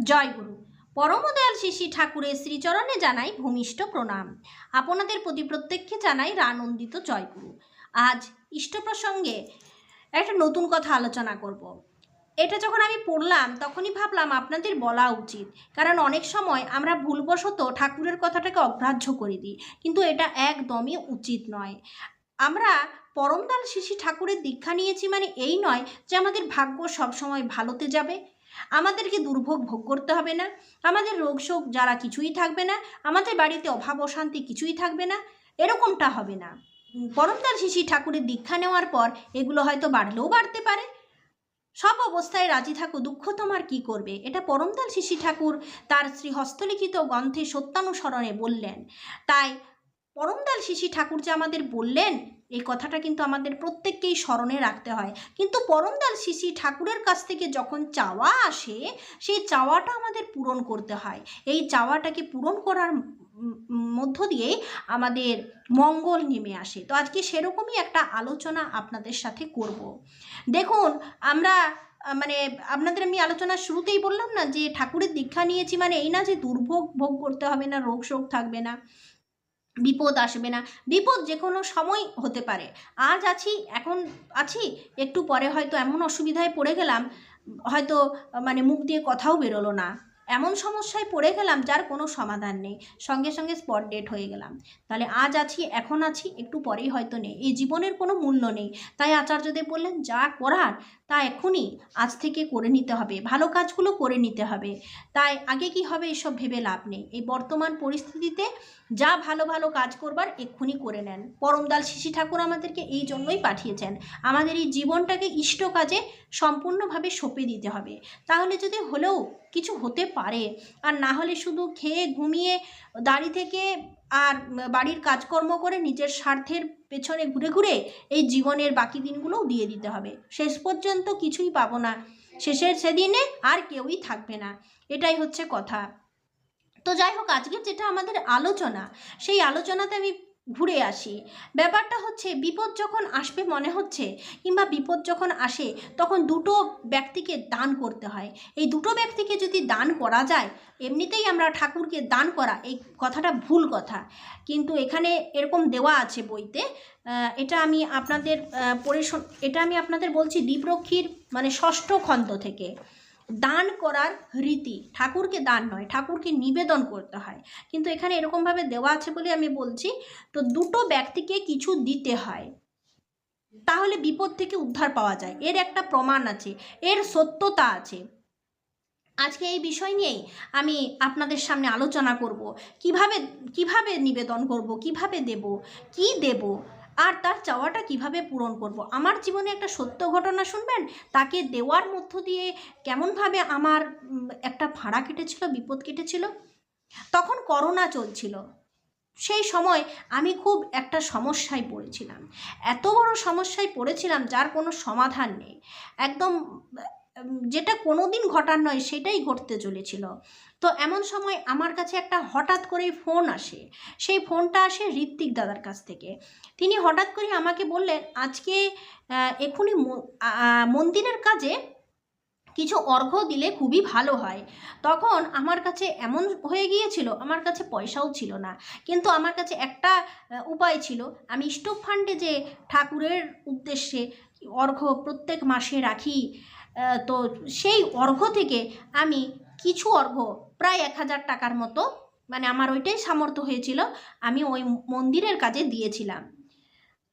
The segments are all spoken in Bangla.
জয় গুরু। পরমদয়াল শিশি ঠাকুরের শ্রীচরণে জানাই ভূমিষ্ঠ প্রণাম। আপনাদের প্রতি প্রত্যেককে জানাই রানন্দিত জয়গুরু আজ ইষ্ট প্রসঙ্গে একটা নতুন কথা আলোচনা করব। এটা যখন আমি পড়লাম, তখনই ভাবলাম আপনাদের বলা উচিত। কারণ অনেক সময় আমরা ভুলবশত ঠাকুরের কথাটাকে অগ্রাহ্য করে দিই। কিন্তু এটা একদমই উচিত নয়। আমরা পরমদাল শিশি ঠাকুরের দীক্ষা নিয়েছি মানে এই নয় যে আমাদের ভাগ্য সবসময় ভালোতে যাবে। আমাদেরকে দুর্ভোগ ভোগ করতে হবে না। আমাদের রোগ শোক যারা কিছুই থাকবে না আমাদের বাড়িতে অভাব অশান্তি কিছুই থাকবে না এরকমটা হবে না। উম, পরমদাল শিশি ঠাকুরের দীক্ষা নেওয়ার পর এগুলো হয়তো বাড়লেও বাড়তে পারে। সব অবস্থায় রাজি থাকো দুঃখ তোমার কি করবে? এটা পরমদাল শিশি ঠাকুর তার শ্রী হস্তলিখিত গ্রন্থে সত্যানুসরণে বললেন। তাই পরমদাল শিশি ঠাকুর যে আমাদের বললেন এই কথাটা কিন্তু আমাদের প্রত্যেককেই স্মরণে রাখতে হয়। কিন্তু পরমদাল শিশি ঠাকুরের কাছ থেকে যখন চাওয়া আসে, সেই চাওয়াটা আমাদের পূরণ করতে হয়। এই চাওয়াটাকে পূরণ করার মধ্য দিয়ে আমাদের মঙ্গল নেমে আসে। তো আজকে সেরকমই একটা আলোচনা আপনাদের সাথে করব। দেখুন, আমরা মানে আপনাদের আমি আলোচনার শুরুতেই বললাম না যে ঠাকুরের দীক্ষা নিয়েছি মানে এই না যে দুর্ভোগ ভোগ করতে হবে না, রোগ শোক থাকবে না। বিপদ আসবে না। বিপদ যে কোনো সময় হতে পারে। আজ আছি, এখন আছি, একটু পরে হয়তো এমন অসুবিধায় পড়ে গেলাম, হয়তো মানে মুখ দিয়ে কথাও বেরোলো না। এমন সমস্যায় পড়ে গেলাম যার কোনো সমাধান নেই। সঙ্গে সঙ্গে স্পট ডেট হয়ে গেলাম। তাহলে আজ আছি, এখন আছি, একটু পরেই হয়তো নেই। এই জীবনের কোনো মূল্য নেই। তাই আচার্যদেব বললেন, যা করার তা এখনই আজ থেকে করে নিতে হবে। ভালো কাজগুলো করে নিতে হবে। তাই আগে কি হবে এসব ভেবে লাভ নেই। এই বর্তমান পরিস্থিতিতে যা ভালো ভালো কাজ করবার এক্ষুনি করে নেন। পরমদাল শিশি ঠাকুর আমাদেরকে এই জন্যই পাঠিয়েছেন। আমাদের এই জীবনটাকে ইষ্ট কাজে সম্পূর্ণভাবে সঁপে দিতে হবে। তাহলে যদি হলেও কিছু হতে পারে, আর না হলে শুধু খেয়ে ঘুমিয়ে দাঁড়িয়ে থেকে আর বাড়ির কাজকর্ম করে নিজের স্বার্থের পেছনে ঘুরে ঘুরে এই জীবনের বাকি দিনগুলোও দিয়ে দিতে হবে। শেষ পর্যন্ত কিছুই পাবো না। শেষের সেদিনে আর কেউই থাকবে না। এটাই হচ্ছে কথা। তো যাই হোক, আজকের যেটা আমাদের আলোচনা, সেই আলোচনাতে আমি ঘুরে আসি। ব্যাপারটা হচ্ছে, বিপদ যখন আসবে মনে হচ্ছে, কিংবা বিপদ যখন আসে, তখন দুটো ব্যক্তিকে দান করতে হয়। এই দুটো ব্যক্তিকে যদি দান করা যায়, এমনিতেই আমরা ঠাকুরকে দান করা, এই কথাটা ভুল কথা। কিন্তু এখানে এরকম দেওয়া আছে বইতে এটা আমি আপনাদের পড়ে এটা আমি আপনাদের বলছি দ্বীপরক্ষীর মানে ষষ্ঠ খণ্ড থেকে। দান করার রীতি। ঠাকুরকে দান নয়, ঠাকুরকে নিবেদন করতে হয়। কিন্তু এখানে এরকমভাবে দেওয়া আছে বলে আমি বলছি, তো দুটো ব্যক্তিকে কিছু দিতে হয়, তাহলে বিপদ থেকে উদ্ধার পাওয়া যায়। এর একটা প্রমাণ আছে, এর সত্যতা আছে। আজকে এই বিষয় নিয়েই আমি আপনাদের সামনে আলোচনা করব। কীভাবে কীভাবে নিবেদন করব, কীভাবে দেব, কি দেব আর তার চাওয়াটা কীভাবে পূরণ করব? আমার জীবনে একটা সত্য ঘটনা শুনবেন? তাকে দেওয়ার মধ্য দিয়ে কেমনভাবে আমার একটা ভাড়া কেটেছিল, বিপদ কেটেছিল? তখন করোনা চলছিল। সেই সময় আমি খুব একটা সমস্যায় পড়েছিলাম। এত বড় সমস্যায় পড়েছিলাম যার কোনো সমাধান নেই। একদম যেটা কোনো দিন ঘটার নয়, সেটাই ঘটতে চলেছিল। তো এমন সময় আমার কাছে একটা হঠাৎ করেই ফোন আসে। সেই ফোনটা আসে ঋত্বিক দাদার কাছ থেকে। তিনি হঠাৎ করে আমাকে বললেন, আজকে এক্ষুনি মন্দিরের কাজে কিছু অর্ঘ্য দিলে খুবই ভালো হয়। তখন আমার কাছে এমন হয়ে গিয়েছিল, আমার কাছে পয়সাও ছিল না। কিন্তু আমার কাছে একটা উপায় ছিল। আমি স্টোক ফান্ডে যে ঠাকুরের উদ্দেশ্যে অর্ঘ্য প্রত্যেক মাসে রাখি তো সেই অর্ঘ থেকে আমি কিছু অর্ঘ, প্রায় এক হাজার টাকার মতো মানে আমার ওইটাই সামর্থ্য হয়েছিল, আমি ওই মন্দিরের কাজে দিয়েছিলাম।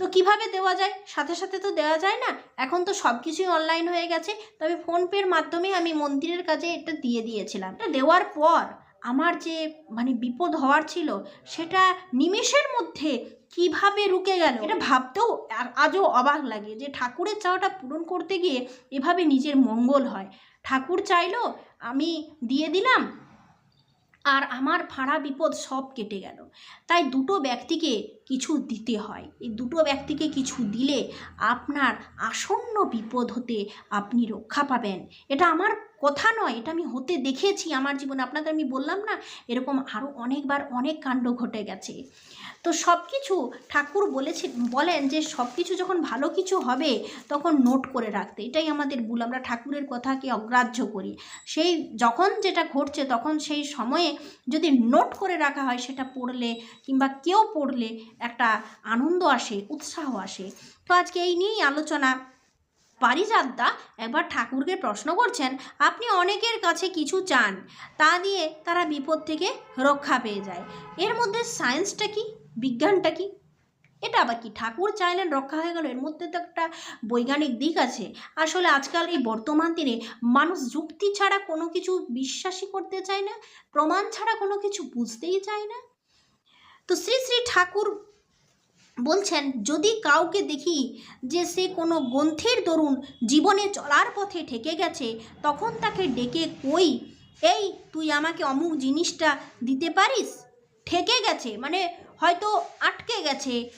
তো কীভাবে দেওয়া যায়? সাথে সাথে তো দেওয়া যায় না। এখন তো সব কিছুই অনলাইন হয়ে গেছে। তবে ফোনপের মাধ্যমে আমি মন্দিরের কাজে এটা দিয়ে দিয়েছিলাম। এটা দেওয়ার পর আমার যে মানে বিপদ হওয়ার ছিল, সেটা নিমেষের মধ্যে কীভাবে রুকে গেল? এটা ভাবতেও আজও অবাক লাগে যে ঠাকুরের চাওয়াটা পূরণ করতে গিয়ে এভাবে নিজের মঙ্গল হয়। ঠাকুর চাইলো, আমি দিয়ে দিলাম। আর আমার ভাড়া বিপদ সব কেটে গেল। তাই দুটো ব্যক্তিকে কিছু দিতে হয়। এই দুটো ব্যক্তিকে কিছু দিলে আপনার আসন্ন বিপদ হতে আপনি রক্ষা পাবেন। এটা আমার কথা নয়, এটা আমি হতে দেখেছি আমার জীবনে আপনাদের আমি বললাম না, এরকম আরও অনেকবার অনেক কাণ্ড ঘটে গেছে। তো সব কিছু ঠাকুর বলেছে, বলেন যে সব কিছু যখন ভালো কিছু হবে, তখন নোট করে রাখতে, এটাই আমাদের ভুল, আমরা ঠাকুরের কথাকে অগ্রাহ্য করি। সেই যখন যেটা ঘটছে, তখন সেই সময়ে যদি নোট করে রাখা হয়, সেটা পড়লে কিংবা কেউ পড়লে একটা আনন্দ আসে, উৎসাহ আসে। তো আজকে এই নিয়েই আলোচনা। পারিজাতদা একবার ঠাকুরকে প্রশ্ন করছেন, আপনি অনেকের কাছে কিছু চান, তা দিয়ে তারা বিপদ থেকে রক্ষা পেয়ে যায়। এর মধ্যে সায়েন্সটা কি? বিজ্ঞানটা কি? এটা আবার কি? ঠাকুর চাইলেন রক্ষা হয়ে গেল, এর মধ্যে তো একটা বৈজ্ঞানিক দিক আছে। আসলে আজকাল এই বর্তমান দিনে মানুষ যুক্তি ছাড়া কোনো কিছু বিশ্বাসই করতে চায় না, প্রমাণ ছাড়া কোনো কিছু বুঝতেই চায় না। তো শ্রী শ্রী ঠাকুর বলছেন, যদি কাউকে দেখি যে সে কোনো গ্রন্থের দরুন জীবনে চলার পথে ঠেকে গেছে, তখন তাকে ডেকে কই? এই, তুই আমাকে অমুক জিনিসটা দিতে পারিস? ঠেকে গেছে মানে হয়তো আটকে গেছে,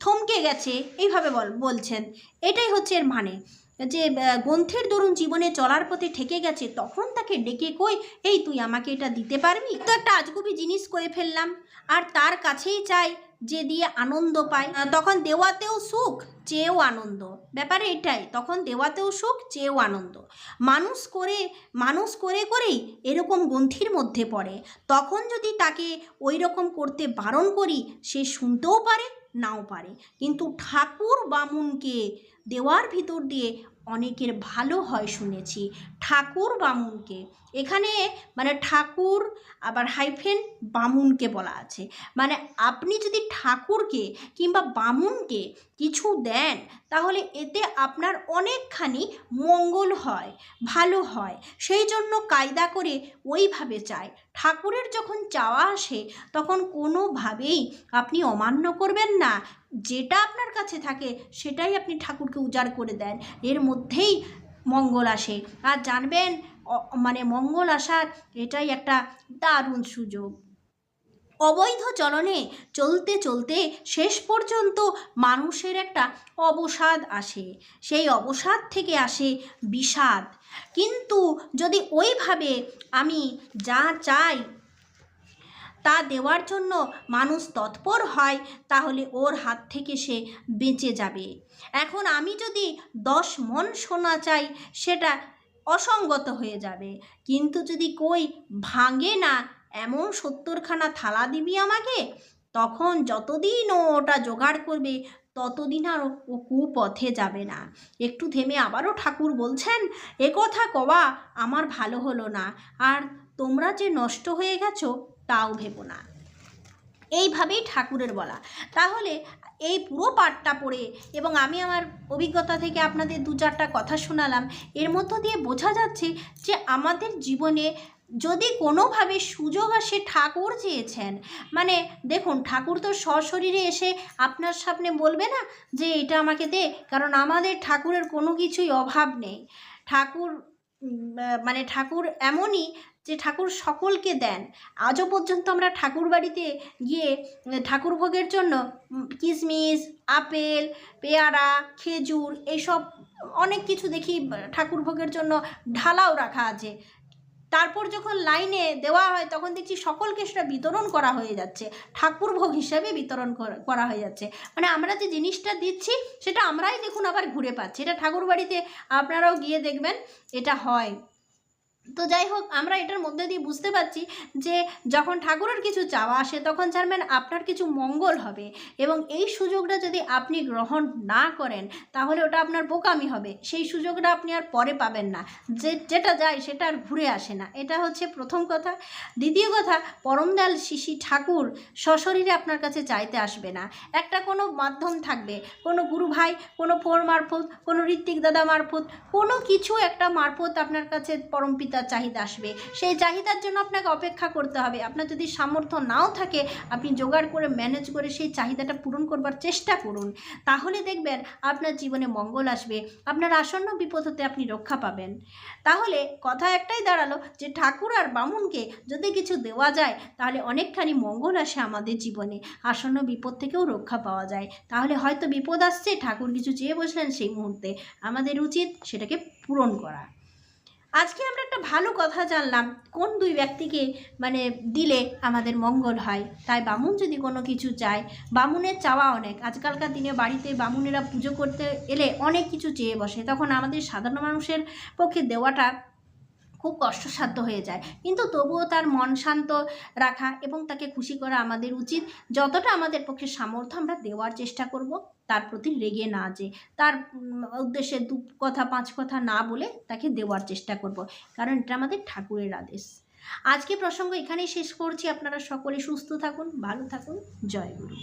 থমকে গেছে। এইভাবে বল, বলছেন। এটাই হচ্ছে এর মানে যে গ্রন্থের দরুন জীবনে চলার পথে ঠেকে গেছে, তখন তাকে ডেকে কই, এই, তুই আমাকে এটা দিতে পারবি? তো একটা আজগুবি জিনিস করে ফেললাম, আর তার কাছেই চাই যে দিয়ে আনন্দ পায় তখন দেওয়াতেও সুখ, চেয়েও আনন্দ। ব্যাপারে এটাই, তখন দেওয়াতেও সুখ, চেয়েও আনন্দ। মানুষ করে মানুষ করে করেই এরকম গ্রন্থির মধ্যে পড়ে। তখন যদি তাকে ওই রকম করতে বারণ করি, সে শুনতেও পারে, নাও পারে। কিন্তু ঠাকুর বামুনকে দেওয়ার ভিতর দিয়ে অনেকের ভালো হয় শুনেছি। ঠাকুর বামুনকে। এখানে মানে ঠাকুর আবার হাইফেন বামুনকে বলা আছে। মানে আপনি যদি ঠাকুরকে কিংবা বামুনকে কিছু দেন, তাহলে এতে আপনার অনেকখানি মঙ্গল হয়, ভালো হয়। সেই জন্য কায়দা করে ওইভাবে চায় ঠাকুরের যখন চাওয়া আসে, তখন কোনোভাবেই আপনি অমান্য করবেন না। যেটা আপনার কাছে থাকে, সেটাই আপনি ঠাকুরকে উজাড় করে দেন। এর মধ্যেই মঙ্গল আসে। আর জানবেন মানে মঙ্গল আসার এটাই একটা দারুণ সুযোগ। অবৈধ চলনে চলতে চলতে শেষ পর্যন্ত মানুষের একটা অবসাদ আসে। সেই অবসাদ থেকে আসে বিষাদ। কিন্তু যদি ওইভাবে আমি যা চাই তা দেওয়ার জন্য মানুষ তৎপর হয়, তাহলে ওর হাত থেকে সে বেঁচে যাবে। এখন আমি যদি দশ মন সোনা চাই, সেটা অসঙ্গত হয়ে যাবে। কিন্তু যদি কই ভাঙে না, এমন সত্তরখানা থালা দিবি আমাকে, তখন যতদিন ও ওটা জোগাড় করবে, ততদিন আর ও- কুপথে যাবে না। একটু থেমে আবারও ঠাকুর বলছেন, এ কথা কওয়া আমার ভালো হলো না। আর তোমরা যে নষ্ট হয়ে গেছো তাও ভেবো না। এইভাবেই ঠাকুরের বলা। তাহলে এই পুরো পাঠটা পড়ে এবং আমি আমার অভিজ্ঞতা থেকে আপনাদের দু চারটা কথা শোনালাম, এর মধ্য দিয়ে বোঝা যাচ্ছে যে আমাদের জীবনে যদি কোনোভাবে সুযোগ আসে ঠাকুর চেয়েছেন মানে দেখুন ঠাকুর তো সশরীরে এসে আপনার সামনে বলবে না যে এটা আমাকে দে, কারণ আমাদের ঠাকুরের কোনো কিছুই অভাব নেই। ঠাকুর মানে ঠাকুর এমনই যে ঠাকুর সকলকে দেন। আজও পর্যন্ত আমরা ঠাকুর বাড়িতে গিয়ে ঠাকুর ভোগের জন্য কিশমিশ আপেল, পেয়ারা, খেজুর, এইসব অনেক কিছু দেখি ঠাকুর ভোগের জন্য ঢালাও রাখা আছে। তারপর যখন লাইনে দেওয়া হয়, তখন দেখছি সকলকে সেটা বিতরণ করা হয়ে যাচ্ছে। ঠাকুর ভোগ হিসাবে বিতরণ করা- হয়ে যাচ্ছে। মানে আমরা যে জিনিসটা দিচ্ছি, সেটা আমরাই দেখুন আবার ঘুরে পাচ্ছি। এটা ঠাকুর বাড়িতে আপনারাও গিয়ে দেখবেন, এটা হয়। তো যাই হোক, আমরা এটার মধ্যে দিয়ে বুঝতে পারছি যে যখন ঠাকুরের কিছু চাওয়া আসে, তখন জানবেন আপনার কিছু মঙ্গল হবে এবং এই সুযোগটা যদি আপনি গ্রহণ না করেন, তাহলে ওটা আপনার বোকামি হবে। সেই সুযোগটা আপনি আর পরে পাবেন না। যে, যেটা যায় সেটা আর ঘুরে আসে না। এটা হচ্ছে প্রথম কথা। দ্বিতীয় কথা, পরমদয়াল শিশি ঠাকুর সশরীরে আপনার কাছে চাইতে আসবে না। একটা কোনো মাধ্যম থাকবে। কোনো গুরু ভাই, কোনো ফোর মারফত, কোনো ঋত্বিক দাদা মারফত, কোনো কিছু একটা মারফত আপনার কাছে পরমপিতা তার চাহিদা আসবে। সেই চাহিদার জন্য আপনাকে অপেক্ষা করতে হবে। আপনার যদি সামর্থ্য নাও থাকে, আপনি জোগাড় করে ম্যানেজ করে সেই চাহিদাটা পূরণ করবার চেষ্টা করুন। তাহলে দেখবেন আপনার জীবনে মঙ্গল আসবে। আপনার আসন্ন বিপদ হতে আপনি রক্ষা পাবেন। তাহলে কথা একটাই দাঁড়াল যে, ঠাকুর আর বামুনকে যদি কিছু দেওয়া যায়, তাহলে অনেকখানি মঙ্গল আসে আমাদের জীবনে। আসন্ন বিপদ থেকেও রক্ষা পাওয়া যায়। তাহলে হয়তো বিপদ আসছে, ঠাকুর কিছু চেয়ে বসলেন সেই মুহূর্তে। আমাদের উচিত সেটাকে পূরণ করা। আজকে আমরা একটা ভালো কথা জানলাম, কোন দুই ব্যক্তিকে মানে দিলে আমাদের মঙ্গল হয়? তাই বামুন যদি কোনো কিছু চায়, বামুনের চাওয়া অনেক। আজকালকার দিনে বাড়িতে বামুনেরা পুজো করতে এলে অনেক কিছু চেয়ে বসে। তখন আমাদের সাধারণ মানুষের পক্ষে দেওয়াটা খুব কষ্টসাধ্য হয়ে যায়। কিন্তু তবুও তার মন শান্ত রাখা এবং তাকে খুশি করা আমাদের উচিত। যতটা আমাদের পক্ষে সামর্থ্য আমরা দেওয়ার চেষ্টা করব, তার প্রতি রেগে না যে, তার উদ্দেশ্যে দু কথা, পাঁচ কথা না বলে তাকে দেওয়ার চেষ্টা করব। কারণ এটা আমাদের ঠাকুরের আদেশ। আজকে প্রসঙ্গ এখানেই শেষ করছি। আপনারা সকলে সুস্থ থাকুন, ভালো থাকুন। জয় গুরু।